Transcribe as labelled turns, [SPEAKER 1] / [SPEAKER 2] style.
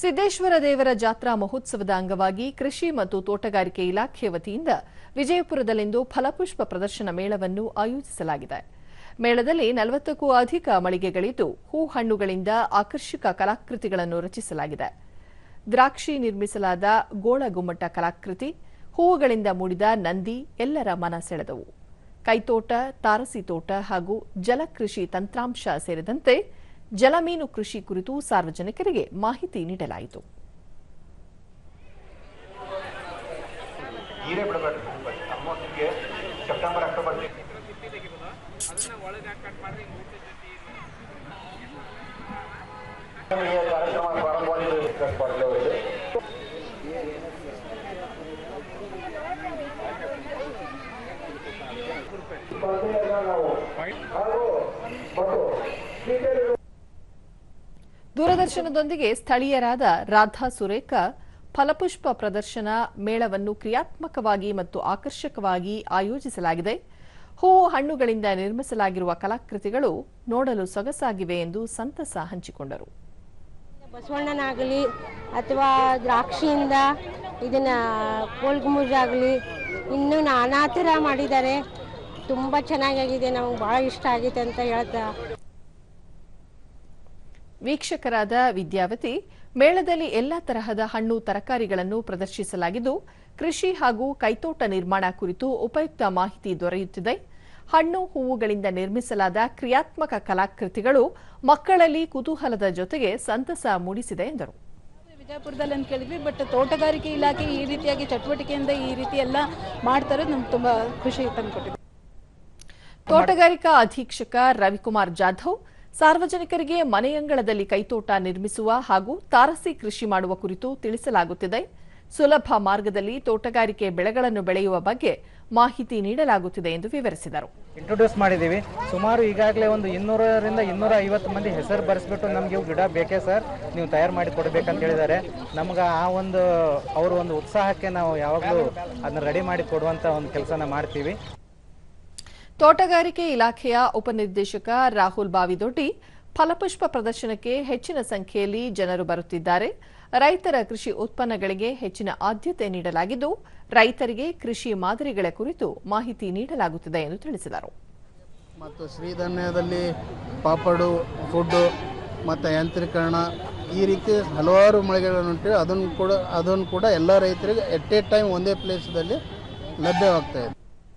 [SPEAKER 1] ಸಿದ್ದೇಶ್ವರ ದೇವರ ಜಾತ್ರಾ ಮಹೋತ್ಸವದ ಅಂಗವಾಗಿ ಕೃಷಿ ಮತ್ತು ತೋಟಗಾರಿಕೆ ಇಲಾಖೆ ವತಿಯಿಂದ ವಿಜಯಪುರದಲ್ಲಿಂದು ಫಲಪುಷ್ಪ ಪ್ರದರ್ಶನ ಮೇಳವನ್ನು ಆಯೋಜಿಸಲಾಗಿದೆ. ಮೇಳದಲ್ಲಿ ನಲವತ್ತಕ್ಕೂ ಅಧಿಕ ಮಳಿಗೆಗಳಿದ್ದು ಹೂ ಹಣ್ಣುಗಳಿಂದ ಆಕರ್ಷಕ ಕಲಾಕೃತಿಗಳನ್ನು ರಚಿಸಲಾಗಿದೆ. ದ್ರಾಕ್ಷಿ ನಿರ್ಮಿಸಲಾದ ಗೋಳಗುಮ್ಮಟ ಕಲಾಕೃತಿ, ಹೂವುಗಳಿಂದ ಮೂಡಿದ ನಂದಿ ಎಲ್ಲರ ಮನ ಸೆಳೆದವು ಕೈತೋಟ, ತಾರಸಿ ತೋಟ ಹಾಗೂ ಜಲಕೃಷಿ ತಂತ್ರಾಂಶ ಸೇರಿದಂತೆ ಜಲಮೀನು ಕೃಷಿ ಕುರಿತು ಸಾರ್ವಜನಿಕರಿಗೆ ಮಾಹಿತಿ ನೀಡಲಾಯಿತು.
[SPEAKER 2] ಹೀರೆ
[SPEAKER 1] ದೂರದರ್ಶನದೊಂದಿಗೆ ಸ್ಥಳೀಯರಾದ ರಾಧಾ ಸುರೇಖ, ಫಲಪುಷ್ಪ ಪ್ರದರ್ಶನ, ಮೇಳವನ್ನು ಕ್ರಿಯಾತ್ಮಕವಾಗಿ ಮತ್ತು ಆಕರ್ಷಕವಾಗಿ ಆಯೋಜಿಸಲಾಗಿದೆ. ಹೂವು ಹಣ್ಣುಗಳಿಂದ ನಿರ್ಮಿಸಲಾಗಿರುವ ಕಲಾಕೃತಿಗಳು ನೋಡಲು ಸೊಗಸಾಗಿವೆ ಎಂದು ಸಂತಸ ಹಂಚಿಕೊಂಡರು.
[SPEAKER 3] ಬಸವಣ್ಣನಾಗಲಿ ಅಥವಾ ದ್ರಾಕ್ಷಿಯಿಂದ ಇದನ್ನ ಕೋಲ್ಗುಮುಜ್ ಆಗಲಿ, ಇನ್ನೂ ನಾನಾ ಥರ ಮಾಡಿದ್ದಾರೆ. ತುಂಬ ಚೆನ್ನಾಗಾಗಿದೆ, ನಮಗೆ ಭಾಳ ಇಷ್ಟ ಆಗಿದೆ ಅಂತ ಹೇಳ್ತಾ
[SPEAKER 1] ವೀಕ್ಷಕರಾದ ವಿದ್ಯಾವತಿ ಮೇಳದಲ್ಲಿ ಎಲ್ಲಾ ತರಹದ ಹಣ್ಣು ತರಕಾರಿಗಳನ್ನು ಪ್ರದರ್ಶಿಸಲಾಗಿದ್ದು ಕೃಷಿ ಹಾಗೂ ಕೈತೋಟ ನಿರ್ಮಾಣ ಕುರಿತು ಉಪಯುಕ್ತ ಮಾಹಿತಿ ದೊರೆಯುತ್ತಿದೆ. ಹಣ್ಣು ಹೂವುಗಳಿಂದ ನಿರ್ಮಿಸಲಾದ ಕ್ರಿಯಾತ್ಮಕ ಕಲಾಕೃತಿಗಳು ಮಕ್ಕಳಲ್ಲಿ ಕುತೂಹಲದ ಜೊತೆಗೆ ಸಂತಸ ಮೂಡಿಸಿದೆ ಎಂದರು.
[SPEAKER 4] ವಿಜಯಪುರದಲ್ಲಿ ಅಂತ ಕೇಳಿದ್ವಿ ಬಟ್ ತೋಟಗಾರಿಕೆ ಇಲಾಖೆ ಈ ರೀತಿಯಾಗಿ ಚಟುವಟಿಕೆಯಿಂದ ಈ ರೀತಿ ಎಲ್ಲ ಮಾಡ್ತಾರೆ ನಮ್ಗೆ ತುಂಬಾ ಖುಷಿ ತಂದುಕೊಟ್ಟಿದೆ.
[SPEAKER 1] ತೋಟಗಾರಿಕಾ ಅಧೀಕ್ಷಕ ರವಿಕುಮಾರ್ ಜಾಧವ್ ಸಾರ್ವಜನಿಕರಿಗೆ ಮನೆಯಂಗಳದಲ್ಲಿ ಕೈತೋಟ ನಿರ್ಮಿಸುವ ಹಾಗೂ ತಾರಸಿ ಕೃಷಿ ಮಾಡುವ ಕುರಿತು ತಿಳಿಸಲಾಗುತ್ತಿದೆ. ಸುಲಭ ಮಾರ್ಗದಲ್ಲಿ ತೋಟಗಾರಿಕೆ ಬೆಳೆಗಳನ್ನು ಬೆಳೆಯುವ ಬಗ್ಗೆ ಮಾಹಿತಿ ನೀಡಲಾಗುತ್ತಿದೆ ಎಂದು ವಿವರಿಸಿದರು.
[SPEAKER 5] ಇಂಟ್ರೊಡ್ಯೂಸ್ ಮಾಡಿದ್ದೀವಿ. ಸುಮಾರು ಈಗಾಗಲೇ ಒಂದು ಇನ್ನೂರರಿಂದ ಇನ್ನೂರ ಐವತ್ತು ಮಂದಿ ಹೆಸರು ಬರೆಸ್ಬಿಟ್ಟು ನಮಗೆ ಗಿಡ ಬೇಕೇ ಸರ್, ನೀವು ತಯಾರು ಮಾಡಿ ಕೊಡಬೇಕಂತ ಹೇಳಿದ್ದಾರೆ. ನಮ್ಗೆ ಆ ಒಂದು, ಅವ್ರ ಒಂದು ಉತ್ಸಾಹಕ್ಕೆ ನಾವು ಯಾವಾಗಲೂ ಅದನ್ನ ರೆಡಿ ಮಾಡಿ ಕೊಡುವಂಥ ಒಂದು ಕೆಲಸನ ಮಾಡ್ತೀವಿ.
[SPEAKER 1] ತೋಟಗಾರಿಕೆ ಇಲಾಖೆಯ ಉಪನಿರ್ದೇಶಕ ರಾಹುಲ್ ಬಾವಿದೊಡ್ಡಿ ಫಲಪುಷ್ಪ ಪ್ರದರ್ಶನಕ್ಕೆ ಹೆಚ್ಚಿನ ಸಂಖ್ಯೆಯಲ್ಲಿ ಜನರು ಬರುತ್ತಿದ್ದಾರೆ. ರೈತರ ಕೃಷಿ ಉತ್ಪನ್ನಗಳಿಗೆ ಹೆಚ್ಚಿನ ಆದ್ಯತೆ ನೀಡಲಾಗಿದ್ದು, ರೈತರಿಗೆ ಕೃಷಿ ಮಾದರಿಗಳ ಕುರಿತು ಮಾಹಿತಿ ನೀಡಲಾಗುತ್ತಿದೆ ಎಂದು ತಿಳಿಸಿದರು.
[SPEAKER 6] ಮತ್ತು ಶ್ರೀಧನ್ಯದಲ್ಲಿ ಪಾಪಡು, ಫುಡ್ಡು ಮತ್ತು ಯಾಂತ್ರೀಕರಣ ಈ ರೀತಿ ಹಲವಾರು ಮಳೆಗಳನ್ನು ಅದನ್ನು ಕೂಡ ಅದನ್ನು ಕೂಡ ಎಲ್ಲ ರೈತರಿಗೆ ಎಟ್ ಎ ಟೈಮ್ ಒಂದೇ ಪ್ಲೇಸದಲ್ಲಿ ಲಭ್ಯವಾಗ್ತಾ ಇದೆ.